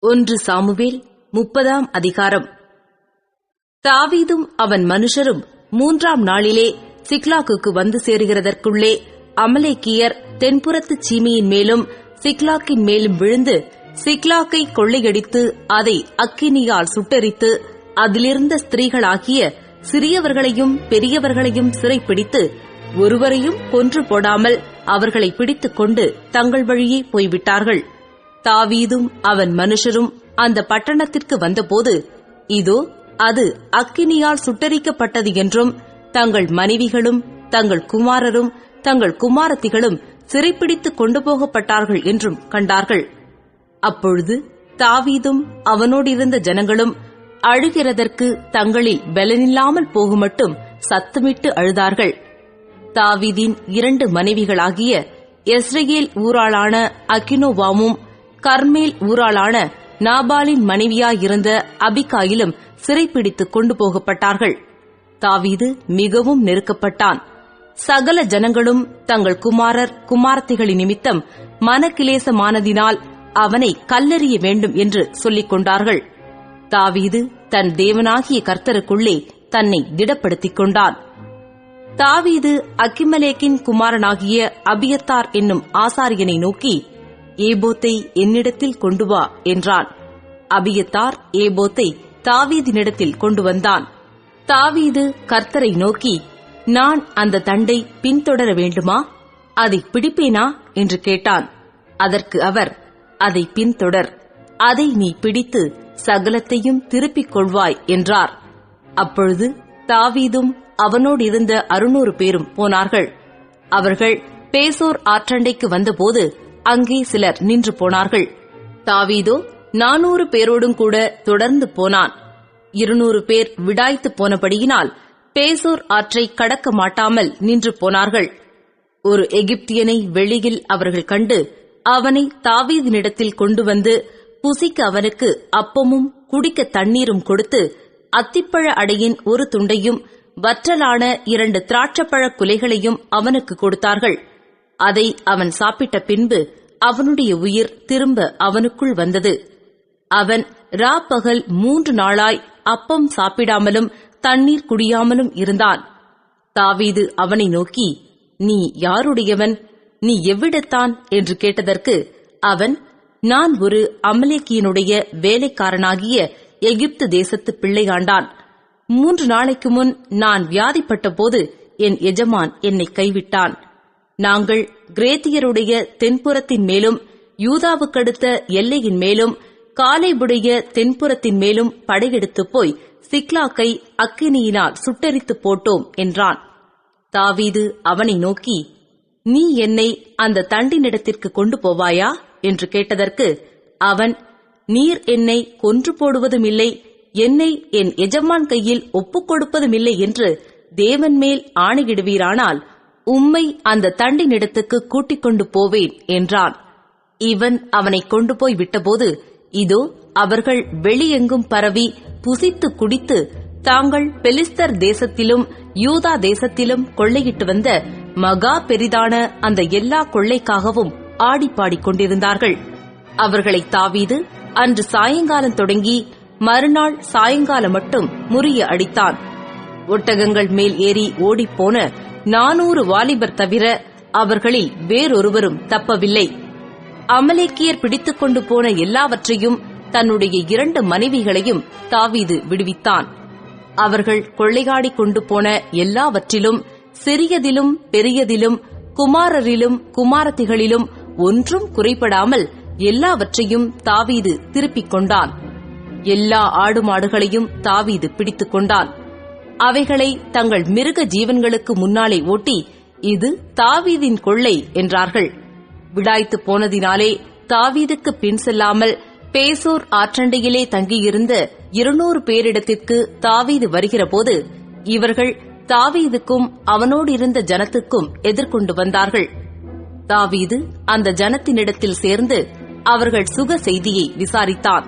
ஒன்று சாமுவேல் முப்பதாம் அதிகாரம். தாவீதும் அவன் மனுஷரும் மூன்றாம் நாளிலே சிக்லாக்குக்கு வந்து சேருகிறதற்குள்ளே அமலேக்கியர் தென்புறத்து சீமையின் மேலும் சிக்லாக்கின் மேலும் விழுந்து சிக்லாக்கை கொள்ளையடித்து அதை அக்கினியால் சுட்டெரித்து அதிலிருந்த ஸ்திரீகளாகிய சிறியவர்களையும் பெரியவர்களையும் சிறைப்பிடித்து ஒருவரையும் கொன்று போடாமல் அவர்களை பிடித்துக் கொண்டு தங்கள் வழியே போய்விட்டார்கள். தாவீதும் அவன் மனுஷரும் அந்த பட்டணத்திற்கு வந்தபோது இதோ அது அக்கினியால் சுட்டரிக்கப்பட்டது என்றும் தங்கள் மனைவிகளும் தங்கள் குமாரரும் தங்கள் குமாரத்திகளும் சிறைப்பிடித்து கொண்டு போகப்பட்டார்கள் என்றும் கண்டார்கள். அப்பொழுது தாவீதும் அவனோடிருந்த ஜனங்களும் அழுகிறதற்கு தங்களில் பலனில்லாமல் போகுமட்டும் சத்தமிட்டு அழுதார்கள். தாவீதின் இரண்டு மனைவிகளாகிய எஸ்ரேல் ஊராளான அகினோவாமும் கர்மேல் ஊராளான நாபாலின் மனைவியாயிருந்த அபிகாயிலும் சிறைப்பிடித்துக் கொண்டு போகப்பட்டார்கள். தாவீது மிகவும் நெருக்கப்பட்டான். சகல ஜனங்களும் தங்கள் குமாரர் குமாரத்திகளின் நிமித்தம் மனக்கிலேசமானதினால் அவனை கல்லெறிய வேண்டும் என்று சொல்லிக் கொண்டார்கள். தாவீது தன் தேவனாகிய கர்த்தருக்குள்ளே தன்னை திடப்படுத்திக் கொண்டான். தாவீது அக்கிமலேக்கின் குமாரனாகிய அபியத்தார் என்னும் ஆசாரியனை நோக்கி ஏபோத்தை என்னிடத்தில் கொண்டு வா என்றான். அபியத்தார் ஏபோத்தை தாவீதினிடத்தில் கொண்டு வந்தான். தாவீது கர்த்தரை நோக்கி நான் அந்த தண்டை பின்தொடர வேண்டுமா? அதை பிடிப்பேனா? என்று கேட்டான். அதற்கு அவர் அதை பின்தொடர். அதை நீ பிடித்து சகலத்தையும் திருப்பிக் கொள்வாய் என்றார். அப்பொழுது தாவீதும் அவனோடு இருந்த அறுநூறு பேரும் போனார்கள். அவர்கள் பேசோர் ஆற்றண்டைக்கு வந்தபோது அங்கே சிலர் நின்று போனார்கள். தாவீதோ நானூறு பேரோடும் கூட தொடர்ந்து போனான். இருநூறு பேர் விடாய்த்து போனபடியினால் பேசோர் ஆற்றை கடக்க மாட்டாமல் நின்று போனார்கள். ஒரு எகிப்தியனை வெளியில் அவர்கள் கண்டு அவனை தாவீதினிடத்தில் கொண்டு வந்து புசிக்க அவனுக்கு அப்பமும் குடிக்க தண்ணீரும் கொடுத்து அத்திப்பழ அடையின் ஒரு துண்டையும் வற்றலான இரண்டு திராட்சப்பழ குலைகளையும் அவனுக்கு கொடுத்தார்கள். அதை அவன் சாப்பிட்ட பின்பு அவனுடைய உயிர் திரும்ப அவனுக்குள் வந்தது. அவன் ராப்பகல் மூன்று நாளாய் அப்பம் சாப்பிடாமலும் தண்ணீர் குடியாமலும் இருந்தான். தாவீது அவனை நோக்கி நீ யாருடையவன்? நீ எவ்விடத்தான்? என்று கேட்டதற்கு அவன் நான் ஒரு அமலேக்கியனுடைய வேலைக்காரனாகிய எகிப்து தேசத்து பிள்ளையாண்டான். மூன்று நாளைக்கு முன் நான் வியாதிப்பட்ட போது என் எஜமான் என்னை கைவிட்டான். நாங்கள் கிரேத்தியருடைய தென்புறத்தின் மேலும் யூதாவுக்கடுத்த எல்லையின் மேலும் காலைபுடைய தென்புறத்தின் மேலும் படையெடுத்துப் போய் சிக்லாக்கை அக்கினியினால் சுட்டரித்துப் போட்டோம் என்றான். தாவீது அவனை நோக்கி நீ என்னை அந்த தண்டினிடத்திற்கு கொண்டு போவாயா? என்று கேட்டதற்கு அவன் நீர் என்னை கொன்று போடுவதும் இல்லை என்னை என் எஜமான் கையில் ஒப்புக் கொடுப்பதும் இல்லை என்று தேவன் மேல் ஆணையிடுவீரானால் உம்மை அந்த தண்டினிடத்துக்கு கூட்டிக் கொண்டு போவேன் என்றான். இவன் அவனை கொண்டு போய் விட்டபோது இதோ அவர்கள் வெளியெங்கும் பரவி புசித்து குடித்து தாங்கள் பெலிஸ்தர் தேசத்திலும் யூதா தேசத்திலும் கொள்ளையிட்டு வந்த மகா பெரிதான அந்த எல்லா கொள்ளைக்காகவும் ஆடிப்பாடிக் கொண்டிருந்தார்கள். அவர்களை தாவீது அன்று சாயங்காலம் தொடங்கி மறுநாள் சாயங்காலம் மட்டும் முறிய அடித்தான். ஒட்டகங்கள் மேல் ஏறி ஓடிப்போன நானூறு வாலிபர் தவிர அவர்களில் வேறொருவரும் தப்பவில்லை. அமலேக்கியர் பிடித்துக் கொண்டு போன எல்லாவற்றையும் தன்னுடைய இரண்டு மனைவிகளையும் தாவீது விடுவித்தான். அவர்கள் கொள்ளையாடி கொண்டு போன எல்லாவற்றிலும் சிறியதிலும் பெரியதிலும் குமாரரிலும் குமாரத்திகளிலும் ஒன்றும் குறைபடாமல் எல்லாவற்றையும் தாவீது திருப்பிக் கொண்டான். எல்லா ஆடு மாடுகளையும் தாவீது பிடித்துக் கொண்டான். அவைகளை தங்கள் மிருக ஜீவன்களுக்கு முன்னாலே ஓட்டி இது தாவீதின் கொள்ளை என்றார்கள். விடாய்த்து போனதினாலே தாவீதுக்கு பின் செல்லாமல் பேசோர் ஆற்றண்டையிலே தங்கியிருந்த இருநூறு பேரிடத்திற்கு தாவீது வருகிறபோது இவர்கள் தாவீதுக்கும் அவனோடு இருந்த ஜனத்துக்கும் எதிர்கொண்டு வந்தார்கள். தாவீது அந்த ஜனத்தினிடத்தில் சேர்ந்து அவர்கள் சுக செய்தியை விசாரித்தான்.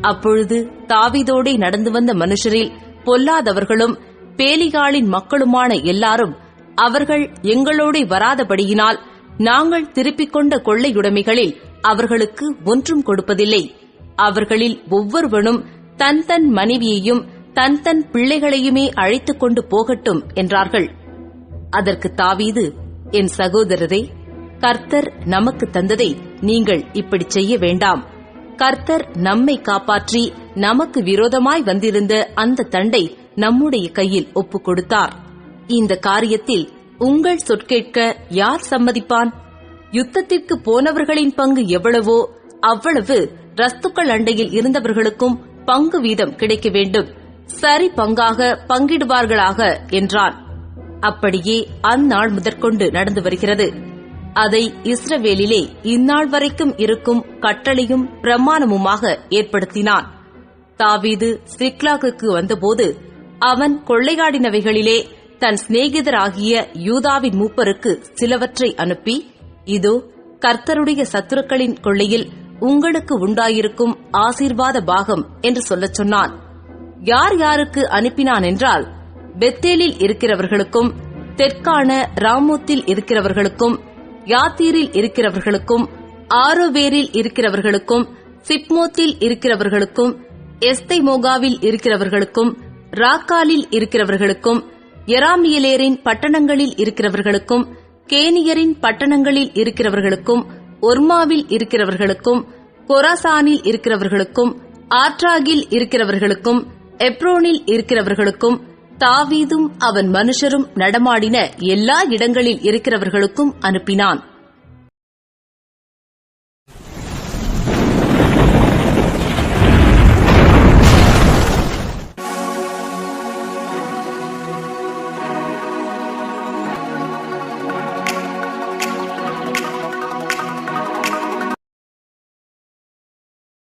அப்பொழுது தாவீதோடே நடந்து வந்த மனுஷரில் பொல்லாதவர்களும் பேலிகாலின் மக்களுமான எல்லாரும் அவர்கள் எங்களோடே வராதபடியினால் நாங்கள் திருப்பிக் கொண்ட கொள்ளையுடைமைகளில் அவர்களுக்கு ஒன்றும் கொடுப்பதில்லை. அவர்களில் ஒவ்வொருவனும் தன் தன் மனைவியையும் தன் தன் பிள்ளைகளையுமே அழைத்துக் கொண்டு போகட்டும் என்றார்கள். அதற்கு தாவீது என் சகோதரரே கர்த்தர் நமக்கு தந்ததை நீங்கள் இப்படி செய்ய வேண்டாம். கர்த்தர் நம்மை காப்பாற்றி நமக்கு விரோதமாய் வந்திருந்த அந்த தண்டை நம்முடைய கையில் ஒப்புக் கொடுத்தார். இந்த காரியத்தில் உங்கள் சொற்கேட்க யார் சம்மதிப்பான்? யுத்தத்திற்கு போனவர்களின் பங்கு எவ்வளவோ அவ்வளவு ரஸ்துக்கள் அண்டையில் இருந்தவர்களுக்கும் பங்கு வீதம் கிடைக்க வேண்டும். சரி பங்காக பங்கிடுவார்களாக என்றான். அப்படியே அந்நாள் முதற்கொண்டு நடந்து வருகிறது. அதை இஸ்ரவேலிலே இந்நாள் வரைக்கும் இருக்கும் கட்டளையும் பிரமாணமுமாக ஏற்படுத்தினான். தாவீது சிக்லாகுக்கு வந்தபோது அவன் கொள்ளையாடினவைகளிலே தன் சிநேகிதராகிய யூதாவின் மூப்பருக்கு சிலவற்றை அனுப்பி இதோ கர்த்தருடைய சத்துருக்களின் கொள்ளையில் உங்களுக்கு உண்டாயிருக்கும் ஆசீர்வாத பாகம் என்று சொல்லச் சொன்னான். யார் யாருக்கு அனுப்பினான் என்றால் பெத்தேலில் இருக்கிறவர்களுக்கும் தெற்கான ராமூத்தில் இருக்கிறவர்களுக்கும் யாத்தீரில் இருக்கிறவர்களுக்கும் ஆரோவேரில் இருக்கிறவர்களுக்கும் சிப்மோத்தில் இருக்கிறவர்களுக்கும் எஸ்தைமோகாவில் இருக்கிறவர்களுக்கும் ராக்காலில் இருக்கிறவர்களுக்கும் எராமியலேரின் பட்டணங்களில் இருக்கிறவர்களுக்கும் கேனியரின் பட்டணங்களில் இருக்கிறவர்களுக்கும் ஒர்மாவில் இருக்கிறவர்களுக்கும் கொராசானில் இருக்கிறவர்களுக்கும் ஆற்றாகில் இருக்கிறவர்களுக்கும் எப்ரோனில் இருக்கிறவர்களுக்கும் தாவீதும் அவன் மனுஷரும் நடமாடின எல்லா இடங்களில் இருக்கிறவர்களுக்கும் அனுப்பினான்.